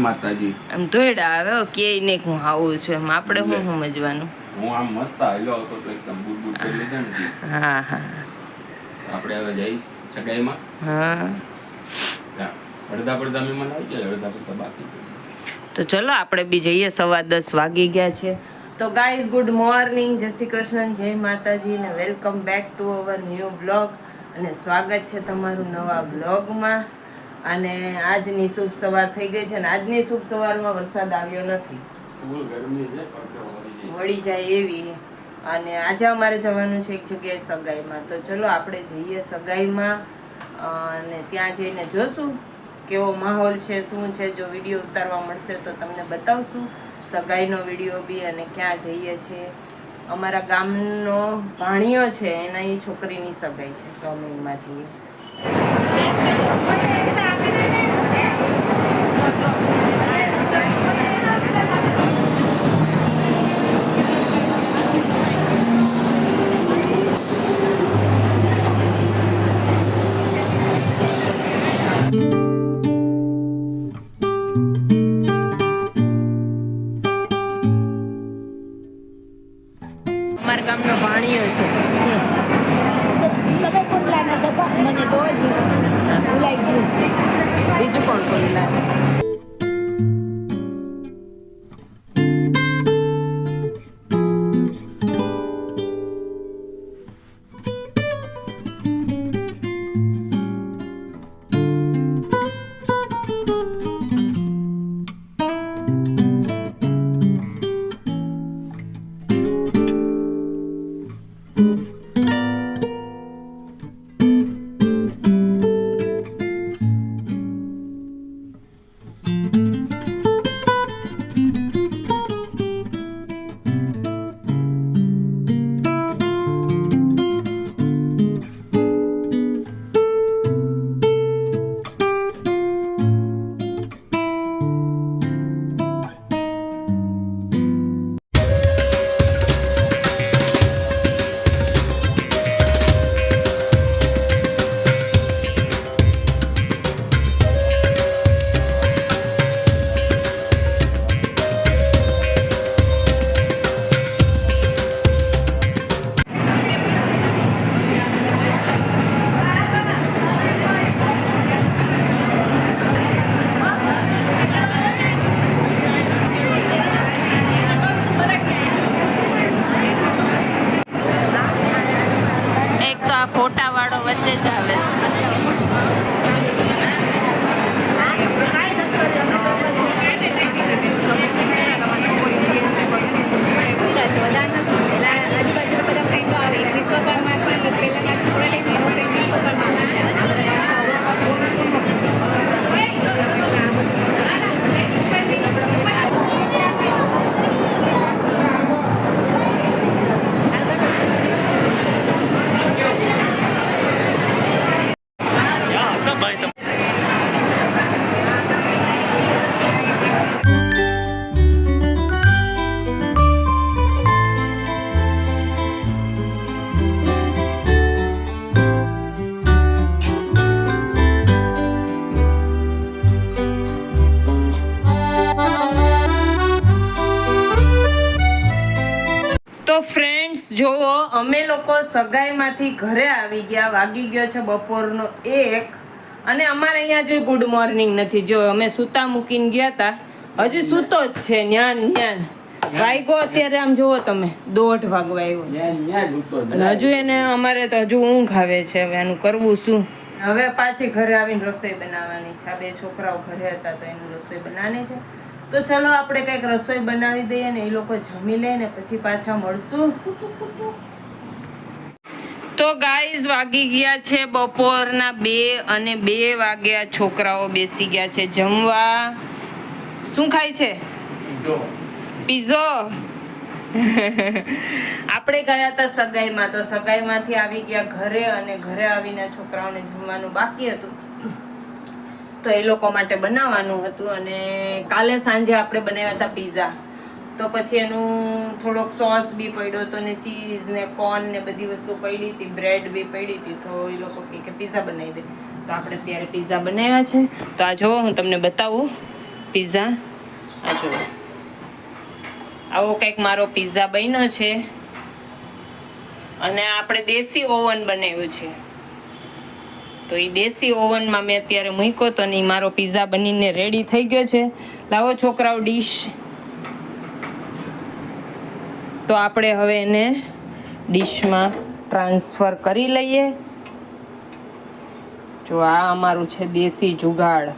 માતાજી? આમ ધોયડા આવે કે ને હું આવું છું એમ. આપણે શું સમજવાનું? હું આમ મસ્ત આવ્યો હતો તો એકદમ બુટ કરી લીધા ને હા હા. આપણે હવે જઈ સગાઈમાં હા. અડધા પડધા મહેમાન આવી ગયા અડધા પડધા બાકી તો ચલો આપણે બી જઈએ સવા દસ વાગી ગયા છે. તો ગાઈઝ ગુડ મોર્નિંગ જય શ્રી કૃષ્ણ જય માતાજી ને welcome back to our new blog અને સ્વાગત છે તમારું નવા બ્લોગમાં અને આજની શુભ સવાર થઈ ગઈ છે અને આજની શુભ સવારમાં વરસાદ આવ્યો નથી. વળી જાય. એવી. અને આજે અમારે જવાનું છે એક જગ્યાએ સગાઈમાં. તો ચલો આપણે જઈએ સગાઈમાં અને ત્યાં જઈને જોશું કેવો માહોલ છે શું છે જો વીડિયો ઉતારવા મળશે તો તમને બતાવશું સગાઈનો વીડિયો બી અને ક્યાં જઈએ છીએ અમારા ગામનો ભાણિયો છે એના એ છોકરીની સગાઈ છે તો અમે એમાં જઈએ છીએ. અમારા ગામનો ભાણિયો છે. તમે કોટલા ના છો? મને તો ભૂલાઈ ગયું. બીજું કોણ કોણ લાગે એક તો આ ફોટા વાળો વચ્ચે જ આવે છે. તો ફ્રેન્ડ્સ જોવો અમે લોકો સગાઈમાંથી ઘરે આવી ગયા વાગી ગયો છે બપોરનો એક. અને અમારે અહીંયા જો ગુડ મોર્નિંગ નથી. જો અમે સૂતા મૂકીને ગયા હતા હજી સૂતો જ છે ન્યાન ન્યાન. વાગ્યો અત્યારે આમ જુઓ તમે દોઢ વાગવા આવ્યો હજુ એને અમારે તો હજુ ઊંઘ આવે છે હવે આનું કરવું શું? હવે પાછી ઘરે આવીને રસોઈ બનાવવાની છે. આ બે છોકરાઓ ઘરે હતા તો એનું રસોઈ બનાવવાની છે. તો ચલો આપણે કંઈક રસોઈ બનાવી દઈએ ને એ લોકો જમી લે ને પછી પાછા મળશું. તો ગાઈઝ વાગી ગયા છે બપોરના બે અને બે વાગ્યા છોકરાઓ બેસી ગયા છે જમવા. શું ખાય છે? પીઝો. આપણે ગયા હતા સગાઈમાં તો સગાઈમાંથી આવી ગયા ઘરે અને ઘરે આવીને છોકરાઓને જમવાનું બાકી હતું. તો એ લોકો માટે બનાવવાનું હતું અને કાલે સાંજે આપણે બનાવ્યા હતા પીઝા તો પછી એનું થોડોક સોસ બી પડ્યો હતો ને ચીઝ ને કોર્ન ને બધી વસ્તુ પડી હતી બ્રેડ બી પડી હતી, તો એ લોકો કહે કે પીઝા બનાવી દે. તો આપણે ત્યારે પીઝા બનાવ્યા છે. તો આ જો હું તમને બતાવું પીઝા આ જો આવો કંઈક મારો પીઝા બન્યો છે. અને આપણે દેશી ઓવન બનાવ્યું છે. તો એ દેશી ઓવનમાં મેં અત્યારે મૂક્યો તો ને મારો પીઝા બનીને રેડી થઈ ગયો છે. લાવો છોકરાઓ ડીશ તો આપણે હવે એને ડીશમાં ટ્રાન્સફર કરી લઈએ. જો આ અમારું છે દેશી જુગાડ.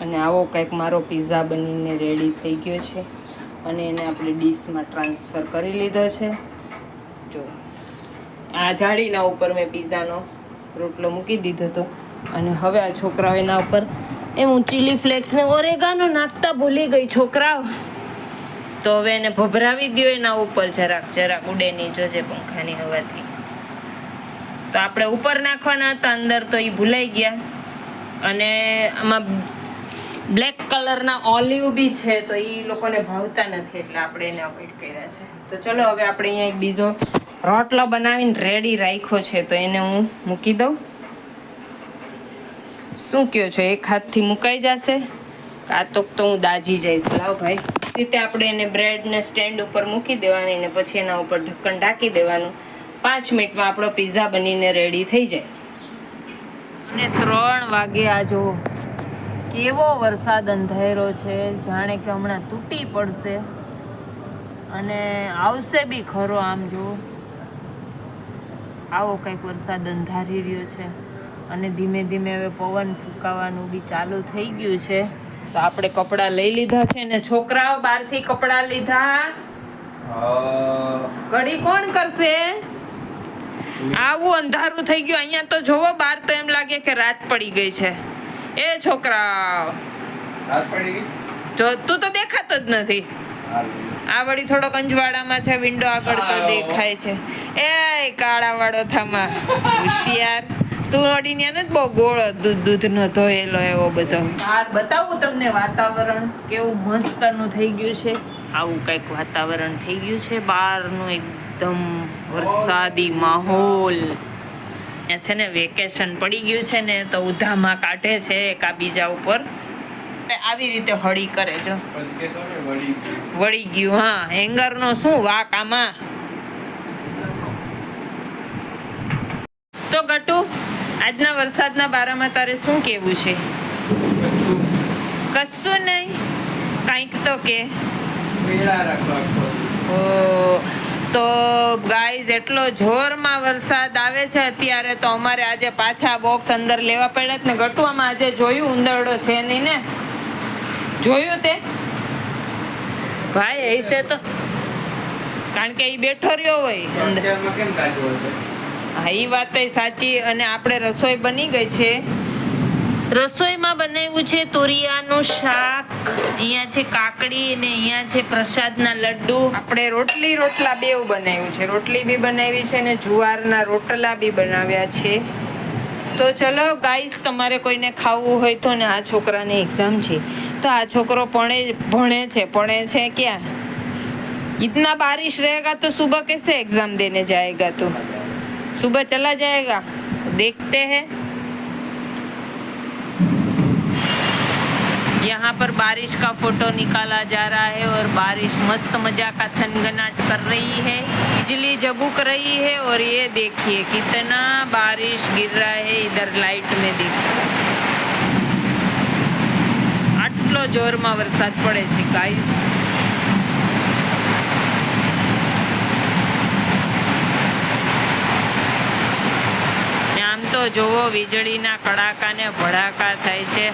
અને આવો કંઈક મારો પીઝા બનીને રેડી થઈ ગયો છે. અને એને આપણે ડીશમાં ટ્રાન્સફર કરી લીધો છે. જો. આ જાળીના ઉપર મેં પિઝાનો રોટલો મૂકી દીધો હતો અને હવે આ છોકરાઓ એના ઉપર એમ હું ચીલી ફ્લેક્સ ને ઓરેગાનો નાખતા ભૂલી ગઈ છોકરાઓ. તો હવે એને ભભરાવી દો એના ઉપર જરાક જરાક ઉડે નહીં, જોજે પંખાની હવાથી. તો આપણે ઉપર નાખવાના હતા, અંદર તો એ ભૂલાઈ ગયા. અને આમાં બ્લેક કલરના ઓલિવ બી છે, તો એ લોકોને ભાવતા નથી, એટલે આપણે એને અવોઇડ કર્યા છે. તો ચલો હવે આપણે અહીંયા એક બીજો રોટલો બનાવીને રેડી રાખ્યો છે, તો એને હું મૂકી દઉં. શું કહો છો? એક હાથથી મુકાઈ જશે. કાતોક તો હું દાજી જઈશ. લાવ ભાઈ. રીતે આપણે એને બ્રેડને સ્ટેન્ડ ઉપર મૂકી દેવાની ને પછી એના ઉપર ઢક્કન ઢાંકી દેવાનું. પાંચ મિનિટમાં આપણો પિઝા બનીને રેડી થઈ જાય. અને ત્રણ વાગે આ જો કેવો વરસાદ અંધારો છે, જાણે કે હમણાં તૂટી પડશે. અને આવશે બી ખરો આમ જો. આવો કંઈક વરસાદ અંધારી રહ્યો છે અને ધીમે ધીમે હવે પવન ફૂંકાવાનું બી ચાલુ થઈ ગયું છે. તો આપણે કપડાં લઈ લીધા છે ને છોકરાઓ બહારથી કપડાં લીધા. ઘડી કોણ કરશે? આવું અંધારું થઈ ગયું. અહીંયા તો જોવો બહાર તો એમ લાગે કે રાત પડી ગઈ છે. એ છોકરા રાત પડી ગઈ? જો તું તો દેખાતો જ નથી. આ વળી થોડોક અંજવાડામાં છે વિન્ડો આગળ તો દેખાય છે. એ કાળા વાળો થામા. હોશિયાર. તું અડીને ને બહુ ગોળો દૂધ દૂધનો ધોયેલો એવો બધો. બતાવું તમને વાતાવરણ કેવું મસ્તનું થઈ ગયું છે? આવું કંઈક વાતાવરણ થઈ ગયું છે બહારનું એકદમ વરસાદી માહોલ. ત્યાં છે ને વેકેશન પડી ગયું છે ને તો ઉધામાં કાઢે છે એકા બીજા ઉપર. એટલે આવી રીતે હળી કરે જો. વળી ગયું. હા. હેંગરનો શું વાક આમાં? તો ગટુ આજના વરસાદના બારામાં તારે શું કેવું છે? કશું. નહીં. કંઈક તો કે. ઓ તો ગાઈઝ એટલો જોરમાં વરસાદ આવે છે અત્યારે તો અમારે આજે પાછા બોક્સ અંદર લેવા પડ્યા ને. ગટુઆમાં આજે જોયું ઉંદરડો છે નહીં ને? જોયું તે? ભાઈ એસે તો. કારણ કે એ બેઠો રહ્યો હોય અંદર. હા એ વાત સાચી અને આપણે રસોઈ બની ગઈ છે. રસોઈમાં બનાવ્યું છે તુરિયાનું શાક અહીંયા છે કાકડી અને અહીંયા છે પ્રસાદના લડ્ડુ. આપણે રોટલી રોટલા બેવ બનાવ્યું છે. રોટલી બી બનાવી છે અને જુવારના રોટલા બી બનાવ્યા છે. તો ચલો ગાઈસ તમારે કોઈને ખાવું હોય તો ને આ છોકરાને એક્ઝામ છે. તો આ છોકરો ભણે ભણે છે ભણે છે ક્યાં इतना बारिश रहेगा तो सुबह कैसे एग्जाम देने जाएगा तू सुबह चला जाएगा देखते हैं यहाँ पर बारिश का फोटो निकाला जा रहा है और बारिश मस्त मजा का थनगनाट कर रही है बिजली जबुक रही है और ये देखिए कितना बारिश गिर रहा है इधर लाइट में देखिए આટલો જોરમાં વરસાદ પડે છે ગાઈસ આમ તો જોવો વીજળીના કડાકાને ભડાકા થાય છે.